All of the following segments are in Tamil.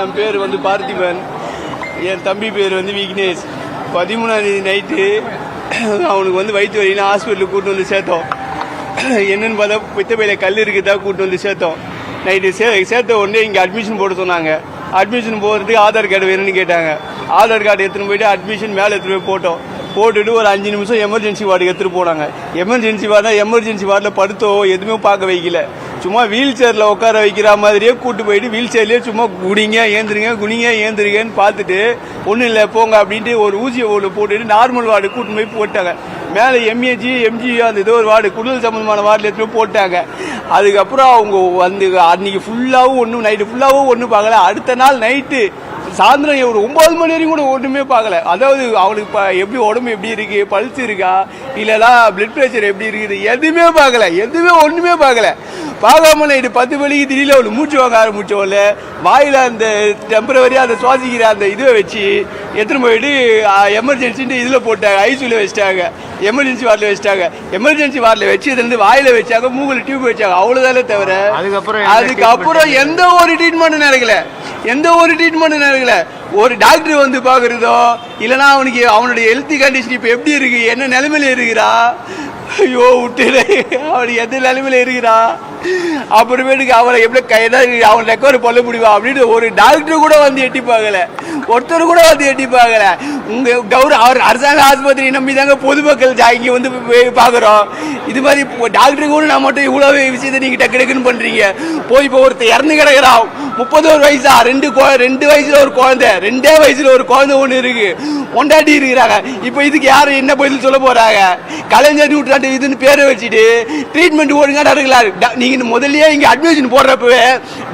என் பேர் வந்து பார்த்திபன். என் தம்பி பேர் வந்து விக்னேஷ். பதிமூணாம் தேதி நைட்டு அவனுக்கு வந்து வயிற்று வலின்னு ஹாஸ்பிட்டலுக்கு கூட்டு வந்து சேர்த்தோம். என்னன்னு பார்த்தா பித்தப்பையில கல் இருக்குதா கூட்டு வந்து சேர்த்தோம். நைட்டு சே சேர்த்த உடனே இங்கே அட்மிஷன் போட சொன்னாங்க. அட்மிஷன் போகிறதுக்கு ஆதார் கார்டு வேணும்னு கேட்டாங்க. ஆதார் கார்டு எடுத்துன்னு போயிட்டு அட்மிஷன் மேலே எடுத்துகிட்டு போய் போட்டோம். போட்டுட்டு ஒரு அஞ்சு நிமிஷம் எமர்ஜென்சி வார்டுக்கு எடுத்துகிட்டு போனாங்க. எமர்ஜென்சி வார்டு எமர்ஜென்சி வார்டில் படுத்தோ எதுவுமே பார்க்க வைக்கல. சும்மா வீல் சேரில் உட்கார வைக்கிற மாதிரியே கூட்டு போயிட்டு வீல் சேர்லேயே சும்மா குடிங்க ஏந்திருங்க குனிங்க ஏந்திருங்கன்னு பார்த்துட்டு ஒன்றும் இல்லை போங்க அப்படின்ட்டு ஒரு ஊசியை ஒன்று போட்டுட்டு நார்மல் வார்டு கூட்டு போய் போட்டாங்க. மேலே எம்ஏஜி எம்ஜி அந்த ஏதோ ஒரு வார்டு குடல் சம்மந்தமான வார்டில் எடுத்துட்டு போட்டாங்க. அதுக்கப்புறம் அவங்க வந்து அன்னைக்கு ஃபுல்லாகவும் ஒன்றும் நைட்டு ஃபுல்லாகவும் ஒன்றும் பார்க்கல. அடுத்த நாள் நைட்டு சாயந்தரம் ஒரு ஒன்பது மணி வரைக்கும் கூட ஒன்றுமே பார்க்கல. அதாவது அவனுக்கு இப்போ எப்படி உடம்பு எப்படி இருக்கு பல்ஸ் இருக்கா இல்லைனா பிளட் ப்ரெஷர் எப்படி இருக்குது எதுவுமே பார்க்கல. எதுவுமே ஒன்றுமே பார்க்கல. பார்க்காம நைட்டு பத்து மணிக்கு திடீர்னு அவனுக்கு மூச்சு வாங்க ஆரம்பிச்சோல்ல வாயில் அந்த டெம்பரவரியாக அந்த சுவாசிக்கிற அந்த இதுவை வச்சு எடுத்துன்னு போயிட்டு எமர்ஜென்சின்ட்டு இதில் போட்டாங்க. ஐசியூவில் வச்சிட்டாங்க. எமர்ஜென்சி வார்டில் வச்சிட்டாங்க. எமர்ஜென்சி வார்டில் வச்சதுலேருந்து வாயில் வச்சாங்க மூக்கில் டியூப் வச்சாங்க. அவ்வளோதானே தவிர அதுக்கப்புறம் அதுக்கப்புறம் எந்த ஒரு ட்ரீட்மெண்ட்டும் நடக்கல. எந்த ஒரு ட்ரீட்மெண்ட்டும் நடக்கல. ஒரு டாக்டர் வந்து பார்க்குறதோ இல்லைன்னா அவனுக்கு அவனுடைய ஹெல்த் கண்டிஷன் இப்போ எப்படி இருக்கு என்ன நிலைமையில இருக்கிறா ஐயோ விட்டுடு அவன் எந்த நிலைமையில இருக்கிறா? அப்புறமேட்டுக்கு அவனை எப்படி கையில அவன் ரெக்கவர் பண்ண முடியுமா? அப்படின்னு ஒரு டாக்டர் கூட வந்து எட்டி பார்க்கல. ஒருத்தர் கூட வந்து எட்டி பார்க்கல. உங்க கௌரவ அவர் அரசாங்க ஆஸ்பத்திரி நம்பி தாங்க பொதுமக்கள் ஜா- வந்து பார்க்குறோம். இது மாதிரி டாக்டர் கூட நான் மட்டும் இவ்வளோ விஷயத்தை நீங்கள் டக்கு டக்குன்னு பண்ணுறீங்க போய் இப்போ ஒருத்தர் இறந்து கிடக்கிறான். முப்பது ஒரு வயசா? ரெண்டு ரெண்டு வயசுல ஒரு குழந்தை. ரெண்டே வயசுல ஒரு குழந்தை ஒன்று இருக்கு. கொண்டாடி இருக்கிறாங்க. இப்போ இதுக்கு யாரு என்ன பதில் சொல்ல போறாங்க? கலைஞர் நூற்றாண்டு இதுன்னு பேரை வச்சுட்டு ட்ரீட்மெண்ட் ஒழுங்கா நடக்கலாரு. நீங்க முதல்லயே இங்க அட்மிஷன் போடுறப்பவே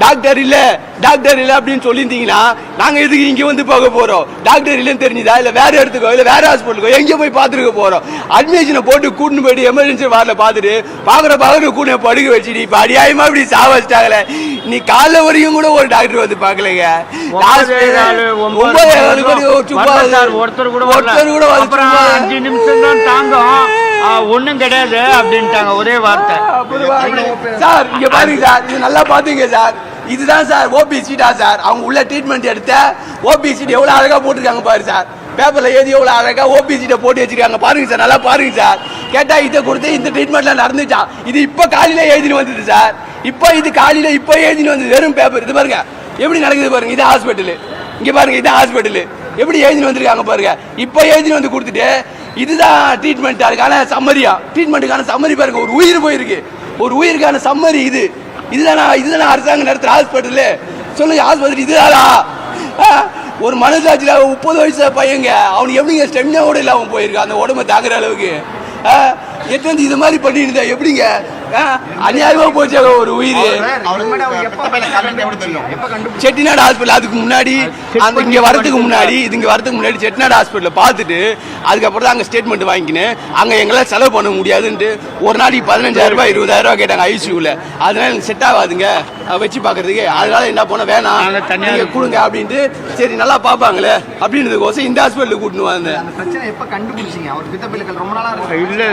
டாக்டர் இல்ல டாக்டர் இல்ல அப்படின்னு சொல்லியிருந்தீங்கன்னா நாங்க எதுக்கு இங்க வந்து போக போறோம்? டாக்டர் இல்லைன்னு தெரிஞ்சுதா? இல்ல வேற இடத்துக்கோ இல்ல வேற ஹாஸ்பிட்டலுக்கோ எங்க போய் பார்த்துருக்க போறோம்? அட்மிஷனை போட்டு கூட்டின்னு போயிட்டு எமர்ஜென்சி வார்டில் பார்த்துட்டு பாக்குற பாக்குற கூட படுக்க வச்சுட்டு இப்ப அடியாயமா இப்படி சாவச்சிட்டாங்களே நீ காலைல வரையும் கூட ஒரு டாக்டர் வந்து பார்க்கலைங்க. ஒன்பதே ஒருத்தர் கூட. ஒருத்தர் கூட அஞ்சு நிமிஷம் தான் தாங்கும். ஒண்ணும் கிடையாது அப்படின்ட்டாங்க ஒரே வார்த்தை. சார் இங்க பாருங்க சார் இது நல்லா பாத்துங்க சார். இதுதான் சார் ஓபி சீட்டா சார். அவங்க உள்ள ட்ரீட்மெண்ட் எடுத்த ஓபி சீட் எவ்வளவு அழகா போட்டிருக்காங்க பாரு சார். பேப்பர்ல எழுதி எவ்வளவு அழகா ஓபி சீட்டை போட்டு வச்சிருக்காங்க. பாருங்க சார் நல்லா பாருங்க சார். கேட்டா இதை கொடுத்து இந்த ட்ரீட்மெண்ட்ல நடந்துச்சா? இது இப்ப காலையில எழுதின்னு வந்தது சார். இப்போ இது காலையில் இப்போ எழுதினு வந்தது வெறும் பேப்பர் இது பாருங்க. எப்படி நடக்குது பாருங்க. இது ஹாஸ்பிட்டலு இங்கே பாருங்க இது ஹாஸ்பிட்டலு எப்படி எழுதினு வந்திருக்காங்க பாருங்க. இப்போ எழுதின்னு வந்து கொடுத்துட்டு இதுதான் ட்ரீட்மெண்ட் அதுக்கான சம்மரியா ட்ரீட்மெண்ட்டுக்கான சம்மரி பாருங்க. ஒரு உயிர் போயிருக்கு. ஒரு உயிருக்கான சம்மரி இது. இதுதானா இதுதானா அரசாங்கம் நடத்துற ஹாஸ்பிட்டலு சொல்லுங்க ஹாஸ்பிட்டல் இதுதானா? ஆ? ஒரு மனசாட்சியில் முப்பது வயசு பையங்க. அவனுக்கு எப்படிங்க ஸ்டெமினா கூட இல்லாமல் போயிருக்கான்? அந்த உடம்பை தாங்குற அளவுக்கு. ஆ? எட்டு வந்து இது மாதிரி பண்ணிருந்தா எப்படிங்க? அநியாயமா போச்சு ஒரு உயிர். செட்டிநாடு ஹாஸ்பிட்டல் அதுக்கு முன்னாடி அந்த இங்க வரதுக்கு முன்னாடி இது இங்க வரதுக்கு முன்னாடி செட்டிநாடு ஹாஸ்பிட்டல் பார்த்துட்டு அதுக்கப்புறம் தான் அங்க ஸ்டேட்மெண்ட் வாங்கிக்கினேன் அங்க எங்களால் செலவு பண்ண முடியாதுன்ட்டு ஒரு நாளைக்கு பதினஞ்சாயிரம் ரூபாய் இருபதாயிரம் ரூபாய் கேட்டாங்க ஐசியூல அதனால எனக்கு செட் ஆகாதுங்க. வச்சு பார்க்கறதுக்கு அதனால என்ன பண்ண வேணாம். நாங்க தனியா நீங்க கொடுங்க அப்படின்ட்டு சரி நல்லா பார்ப்பாங்களே அப்படின்றதுக்கோசம் இந்த ஹாஸ்பிட்டலுக்கு கூட்டின்னு வந்தேன். அந்த பிரச்சனை எப்ப கண்டுபிடிச்சீங்க? அவர் பித்தப்பையில ரொம்ப நாளா இருக்கு இல்ல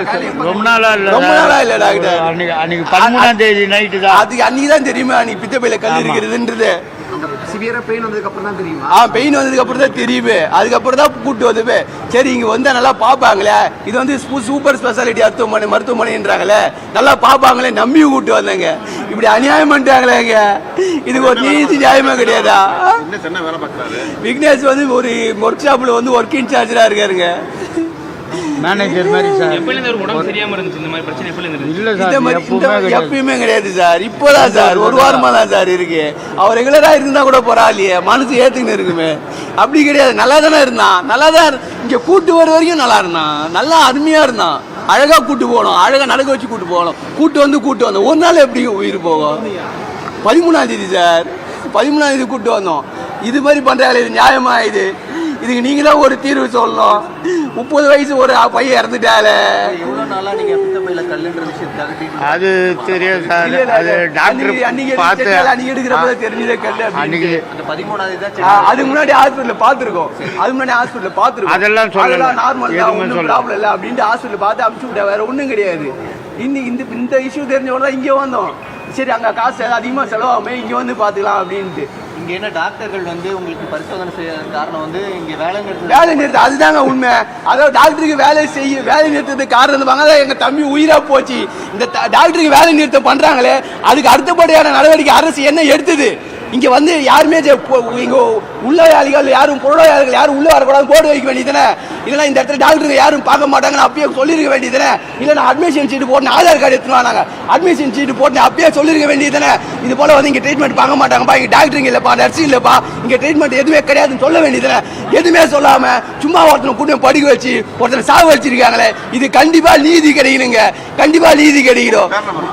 ரொம்ப நாளா இல்ல. ரொம்ப நாளா இல்ல டாக்டர். அன்னைக்கு அன்னைக்கு பதிமூணாம் தேதி நைட்டு தான். அதுக்கு அன்னைக்கு தான் தெரியுமா அன்னைக்கு பித்தப்பையில கல் இருக்கிறதுன்றது? சிவியரா பெயின் வந்ததுக்கு அப்புறம் தான் தெரியுமா? ஆ பெயின் வந்ததுக்கு அப்புறம் தான் தெரியுமே. அதுக்கப்புறம் தான் கூட்டு வந்தது சரி இங்க வந்தா நல்லா பார்ப்பாங்களே. இது வந்து சூப்பர் ஸ்பெஷாலிட்டி மருத்துவமனை மருத்துவமனைன்றாங்களே நல்லா பார்ப்பாங்களே நம்பி கூட்டு வந்தேங்க. இப்படி அநியாயம் பண்ணிட்டாங்களேங்க இதுக்கு ஒரு நீதி நியாயமே கிடையாதா? விக்னேஷ் வந்து ஒரு ஒர்க் ஷாப்ல வந்து ஒர்க் இன்சார்ஜரா இருக்காருங்க. மேனேஜர் மாதிரி சார். எப்பயுமே கிடையாது சார். இப்போதான் சார் ஒரு வாரமா தான் சார் இருக்கு. அவர் ரெகுலரா இருந்தா கூட பரவாயில்லையே. மனசு ஏத்துக்கின்னு இருக்குமே. அப்படி கிடையாது. நல்லா தானே இருந்தான். நல்லா தான் இங்க கூட்டு வர வரைக்கும் நல்லா இருந்தான். நல்லா அருமையா இருந்தான். அழகாக கூட்டு போகணும். அழகாக நடக்க வச்சு கூட்டு போகணும். கூட்டு வந்து கூட்டு வந்தோம் ஒரு நாள் எப்படி உயிர் போகும்? பதிமூணாம் தேதி சார். பதிமூணாம் தேதி கூட்டு வந்தோம். இது மாதிரி பண்றாங்களே இது நியாயமா இது? இதுக்கு நீங்க தான் ஒரு தீர்வு சொல்லணும். முப்பது வயசு ஒரு பையன் இறந்துட்டாலே எவ்வளோ நாளா நீங்கள் பித்தப்பையில கல்லுன்ற treatment அது தெரியாது சார். அது டாக்டர் பார்த்து அன்னைக்கு எடுக்கிறப்ப தெரிஞ்சதே கல்லு அப்படின்னு. அன்னைக்கு அந்த பதிமூணாவது தான் ஆ, அதுக்கு முன்னாடி ஹாஸ்பிட்டல் பாத்துருக்கோம் அதுக்கு முன்னாடி ஹாஸ்பிட்டல் பாத்துருக்கோம் அதெல்லாம். நார்மல் ஒன்றும். ப்ராப்ளம் இல்லை அப்படின்ட்டு ஹாஸ்பிட்டல் பார்த்து அமுச்சு விட்டா வேற ஒண்ணும் கிடையாது. இன்னைக்கு இந்த இந்த இஷ்யூ தெரிஞ்சவங்க தான் இங்கே வந்தோம். சரி அங்க காசு அதிகமா செலவாகுமே இங்க வந்து பாத்துக்கலாம் அப்படின்ட்டு. இங்க என்ன டாக்டர்கள் வந்து உங்களுக்கு பரிசோதனை செய்ய காரணம் வந்து இங்க வேலை நிறுத்தம் வேலை நிறுத்தம் அதுதாங்க உண்மை. அதாவது டாக்டருக்கு வேலை செய்ய வேலை நிறுத்தத்துக்கு காரணம் இருப்பாங்க அதான் எங்க தம்பி உயிரா போச்சு. இந்த டாக்டருக்கு வேலை நிறுத்தம் பண்றாங்களே அதுக்கு அடுத்தபடியான நடவடிக்கை அரசு என்ன எடுத்தது? இங்கே வந்து யாருமே இங்கே உள்ளவாளிகள் யாரும் பொருளாதாரிகள் யாரும் உள்ளே வரக்கூடாது போர்டு வைக்க வேண்டியதுதானே? இல்லைன்னா இந்த இடத்துல டாக்டருங்க யாரும் பார்க்க மாட்டாங்கன்னு அப்பயே சொல்லிருக்க வேண்டியதுதானே? இல்லைன்னா அட்மிஷன் சீட்டு போட்டு ஆதார் கார்டு எடுத்துன்னு வாங்க அட்மிஷன் சீட்டு போட்டு அப்பயே சொல்லியிருக்க வேண்டியதுதானே? இது போல் வந்து இங்கே ட்ரீட்மெண்ட் பார்க்க மாட்டாங்கப்பா. இங்கே டாக்டருங்க இல்லைப்பா நர்சிங் இல்லைப்பா. இங்கே ட்ரீட்மெண்ட் எதுவுமே கிடையாதுன்னு சொல்ல வேண்டியதுதானே? எதுவுமே சொல்லாமல் சும்மா ஒருத்தனை கூட்டி படிக்க வச்சு ஒருத்தனை சாவு வச்சிருக்காங்களே. இது கண்டிப்பாக நீதி கிடைக்கணுங்க. கண்டிப்பாக நீதி கிடைக்கணும்.